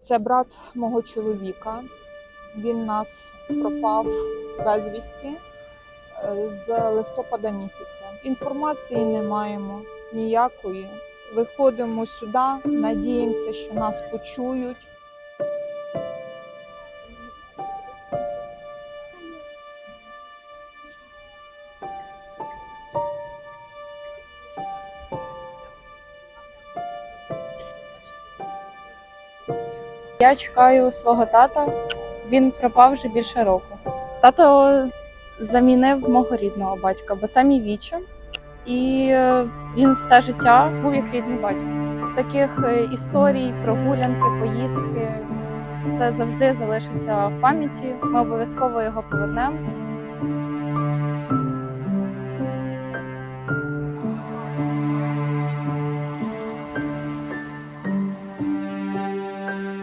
Це брат мого чоловіка. Він нас пропав безвісті е, з листопада місяця. Інформації не маємо ніякої. Виходимо сюди, надіємося, що нас почують. Я чекаю свого тата. Він пропав вже більше року. Тато замінив мого рідного батька, бо це мій вічим. І е, він все життя був як рідний батько. Таких е, історій, прогулянки, поїздки це завжди залишиться в пам'яті. Ми обов'язково його повернемо.